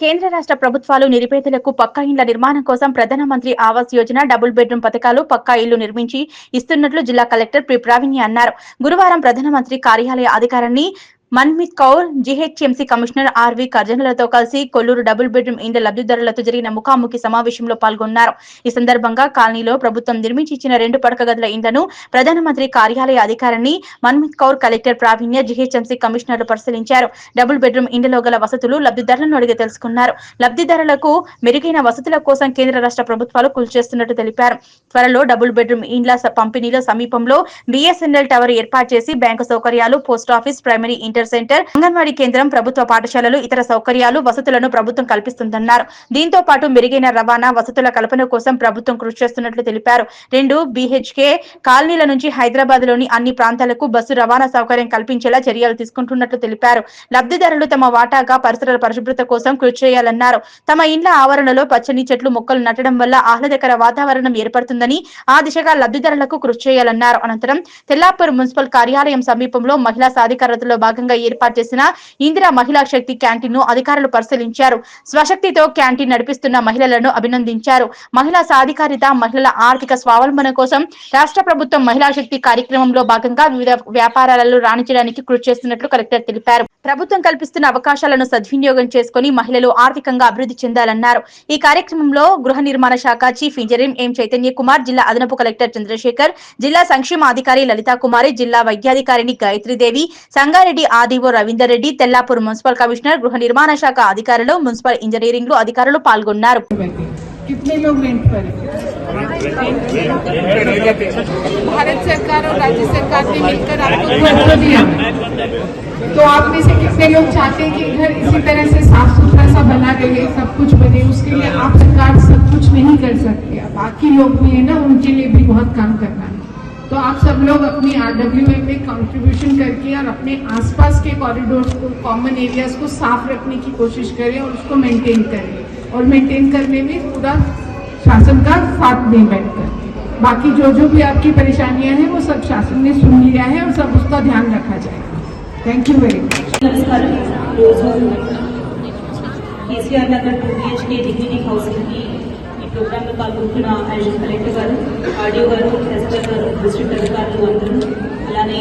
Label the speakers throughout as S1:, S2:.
S1: కేంద్ర రాష్ట్ర ప్రభుత్వాలు నిరుపేదలకు పక్కా ఇండ్ల నిర్మాణం కోసం ప్రధానమంత్రి ఆవాస్ యోజన డబుల్ బెడ్రూమ్ పథకాలు పక్కా ఇల్లు నిర్మించి ఇస్తున్నట్లు జిల్లా కలెక్టర్ పి. ప్రావీణ్య అన్నారు. గురువారం ప్రధానమంత్రి కార్యాలయ అధికారాన్ని మన్మిత్ కౌర్ జీహెచ్ఎంసీ కమిషనర్ ఆర్వి కర్జనలతో కలిసి కొల్లూరు డబుల్ బెడ్రూమ్ ఇండ్ల లబ్ధిదారులతో జరిగిన ముఖాముఖి సమావేశంలో పాల్గొన్నారు. ఈ సందర్భంగా కాలనీలో ప్రభుత్వం నిర్మించి ఇచ్చిన రెండు పడక గదుల ఇండ్లను ప్రధానమంత్రి కార్యాలయ అధికారిని మన్మిత్ కౌర్ కలెక్టర్ ప్రావీణ్య జీహెచ్ఎంసీ కమిషనర్లు పరిశీలించారు. డబుల్ బెడ్రూమ్ ఇండ్లలో గల వసతులు లబ్ధిదారులను అడిగి తెలుసుకున్నారు. లబ్ధిదారులకు మెరుగైన వసతుల కోసం కేంద్ర రాష్ట్ర ప్రభుత్వాలు కృషి చేస్తున్నట్టు తెలిపారు. త్వరలో డబుల్ బెడ్రూమ్ ఇండ్ల పంపిణీలో సమీపంలో బిఎస్ఎన్ఎల్ టవర్ ఏర్పాటు చేసి బ్యాంకు సౌకర్యాలు post office primary inter centre anganwadi కేంద్రం ప్రభుత్వ పాఠశాలలు ఇతర సౌకర్యాలు వసతులను ప్రభుత్వం కల్పిస్తుందన్నారు. దీంతో పాటు మెరుగైన రవాణా వసతుల కల్పన కోసం ప్రభుత్వం కృషి చేస్తున్నట్లు తెలిపారు. రెండు బీహెచ్కే కాలనీల నుంచి హైదరాబాద్లోని అన్ని ప్రాంతాలకు బస్సు రవాణా సౌకర్యం కల్పించేలా చర్యలు తీసుకుంటున్నట్లు తెలిపారు. లబ్ధిదారులు తమ వాటాగా పరిసరాల పరిశుభ్రత కోసం కృషి చేయాలన్నారు. తమ ఇండ్ల ఆవరణలో పచ్చని చెట్లు మొక్కలు నాటడం వల్ల ఆహ్లాదకర వాతావరణం ఏర్పడుతుందని ఆ దిశగా లబ్ధిదారులకు కృషి చేయాలన్నారు. అనంతరం తెల్లాపూర్ మున్సిపల్ కార్యాలయం సమీపంలో మహిళా సాధికారతలో భాగంగా ఏర్పాటు చేసిన ఇందిరా మహిళా శక్తి క్యాంటీన్ను అధికారులు పరిశీలించారు. స్వశక్తితో క్యాంటీన్ నడిపిస్తున్న మహిళలను అభినందించారు. మహిళా సాధికారిత మహిళల ఆర్థిక స్వావలంబన కోసం రాష్ట్ర ప్రభుత్వం మహిళా శక్తి కార్యక్రమంలో భాగంగా వివిధ వ్యాపారాలలో రాణించడానికి కృషి చేస్తున్నట్లు కలెక్టర్ తెలిపారు. ప్రభుత్వం కల్పిస్తున్న అవకాశాలను సద్వినియోగం చేసుకుని మహిళలు ఆర్థికంగా అభివృద్ధి చెందాలన్నారు ఈ కార్యక్రమంలో గృహ నిర్మాణ శాఖ chief engineer M Chaitanya Kumar జిల్లా అదనపు కలెక్టర్ చంద్రశేఖర్ జిల్లా సంక్షేమ అధికారి లలితా కుమారి జిల్లా వైద్యాధికారిని గాయత్రీదేవి సంగారెడ్డి ఆదివో రవీందర్ రెడ్డి తెల్లాపూర్ మున్సిపల్ కమిషనర్ గృహ నిర్మాణ శాఖ అధికారులు మున్సిపల్ ఇంజనీరింగ్ అధికారులు పాల్గొన్నారు
S2: कितने लोग रेंट पर हैं? भारत सरकार और राज्य सरकार ने मिलकर आपको घर तो दिया तो आप में से कितने लोग चाहते हैं कि घर इसी तरह से साफ़ सुथरा सा बना रहे, सब कुछ बने, उसके लिए आप सरकार सब कुछ नहीं कर सकते। बाकी लोग भी है ना, उनके लिए भी बहुत काम करना है। तो आप सब लोग अपनी आरडब्ल्यू में कंट्रीब्यूशन करके और अपने आसपास के कॉरिडोर्स को कॉमन एरियाज़ को साफ़ रखने की कोशिश करें और उसको मेंटेन करें। और मेंटेन करने में पूरा शासन का साथ दें बैठकर। बाकी जो जो भी आपकी परेशानियाँ हैं, वो सब शासन ने सुन लिया है और सब उसका ध्यान रखा जाएगा। थैंक यू वेरी मच
S3: నమస్కారం రోజు KCR Nagar two BHK housing హౌసింగ్కి ఈ ప్రోగ్రాంలో పాల్గొంటున్న ఐజన్ కలెక్టర్ గారు ఆడియో గారు ఎస్పర్ గారు డిస్ట్రిక్ట్ అధికారులు అందరూ అలానే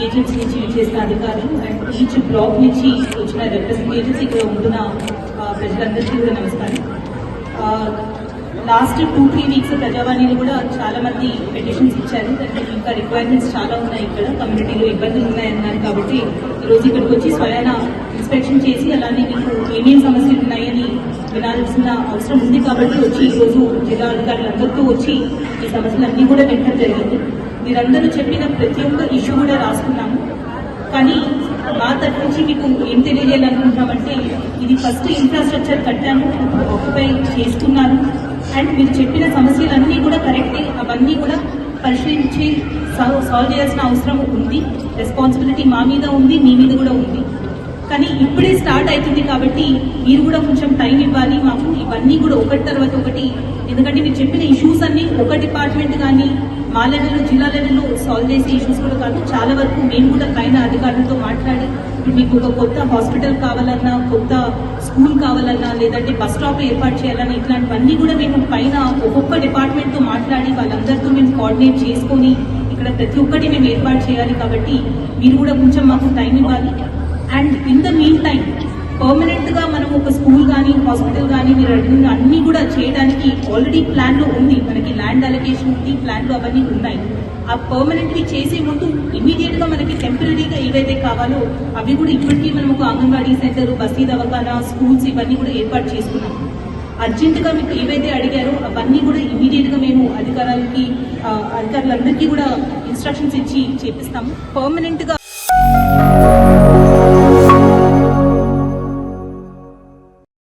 S3: ఏజెన్సీ నుంచి చేసిన అధికారులు అండ్ ఈచ్ బ్లాక్ నుంచి వచ్చిన రిప్రజెంటేటివ్స్ ఇక్కడ ఉంటున్న ప్రజలందరికీ కూడా నమస్కారం లాస్ట్ టూ త్రీ వీక్స్ ప్రజావాణిలో కూడా చాలా మంది పెటిషన్స్ ఇచ్చారు ఇంకా రిక్వైర్మెంట్స్ చాలా ఉన్నాయి ఇక్కడ. కమ్యూనిటీలో ఇబ్బందులు ఉన్నాయన్నారు కాబట్టి ఈరోజు ఇక్కడికి వచ్చి స్వయాన ఇన్స్పెక్షన్ చేసి అలానే మీకు ఏమేం సమస్యలు ఉన్నాయని వినాల్సిన అవసరం ఉంది కాబట్టి వచ్చి ఈరోజు జిల్లా అధికారులందరితో వచ్చి ఈ సమస్యలన్నీ కూడా వినడం జరిగింది. మీరందరూ చెప్పిన ప్రతి ఒక్క ఇష్యూ కూడా రాసుకున్నాము. కానీ మా తరఫు నుంచి మీకు ఏం తెలియజేయాలనుకుంటున్నామంటే ఇది ఫస్ట్ ఇన్ఫ్రాస్ట్రక్చర్ కట్టాను ఆక్యుపై చేసుకున్నాను అండ్ మీరు చెప్పిన సమస్యలన్నీ కూడా కరెక్టే అవన్నీ కూడా పరిశీలించి సాల్వ్ చేయాల్సిన అవసరం ఉంది. రెస్పాన్సిబిలిటీ మా మీద ఉంది మీ మీద కూడా ఉంది. కానీ ఇప్పుడే స్టార్ట్ అవుతుంది కాబట్టి మీరు కూడా కొంచెం టైం ఇవ్వాలి మాకు ఇవన్నీ కూడా ఒకటి తర్వాత ఒకటి. ఎందుకంటే మీరు చెప్పిన ఇష్యూస్ అన్ని ఒక డిపార్ట్మెంట్ కానీ మా లెవెల్లో జిల్లా లెవెల్లో సాల్వ్ చేసే ఇష్యూస్ కూడా కాదు. చాలా వరకు మేము కూడా పైన అధికారులతో మాట్లాడి మీకు ఒక కొత్త హాస్పిటల్ కావాలన్నా కొత్త స్కూల్ కావాలన్నా లేదంటే బస్ స్టాప్ ఏర్పాటు చేయాలన్నా ఇట్లాంటివన్నీ కూడా మేము పైన ఒక్కొక్క డిపార్ట్మెంట్తో మాట్లాడి వాళ్ళందరితో మేము కోఆర్డినేట్ చేసుకొని ఇక్కడ ప్రతి ఒక్కటి మేము ఏర్పాటు చేయాలి కాబట్టి మీరు కూడా కొంచెం మాకు టైం ఇవ్వాలి. ఇన్ ద మీన్ టైం పర్మనెంట్గా మనం ఒక స్కూల్ కానీ హాస్పిటల్ కానీ మీరు అడిగిన అన్నీ కూడా చేయడానికి ఆల్రెడీ ప్లాన్లో ఉంది. మనకి ల్యాండ్ అలొకేషన్ ఉంది ప్లాన్లో అవన్నీ ఉన్నాయి. ఆ పర్మనెంట్వి చేసే ముందు ఇమీడియట్గా మనకి టెంపరీగా ఏవైతే కావాలో అవి కూడా ఇప్పటికీ మనం ఒక అంగన్వాడీ సెంటర్ బస్తీ దవాఖానా స్కూల్స్ ఇవన్నీ కూడా ఏర్పాటు చేసుకున్నాం. అర్జెంటుగా మీకు ఏవైతే అడిగారో అవన్నీ కూడా ఇమీడియట్గా మేము అధికారులకి అధికారులందరికీ కూడా ఇన్స్ట్రక్షన్స్ ఇచ్చి చేపిస్తాము. పర్మనెంట్గా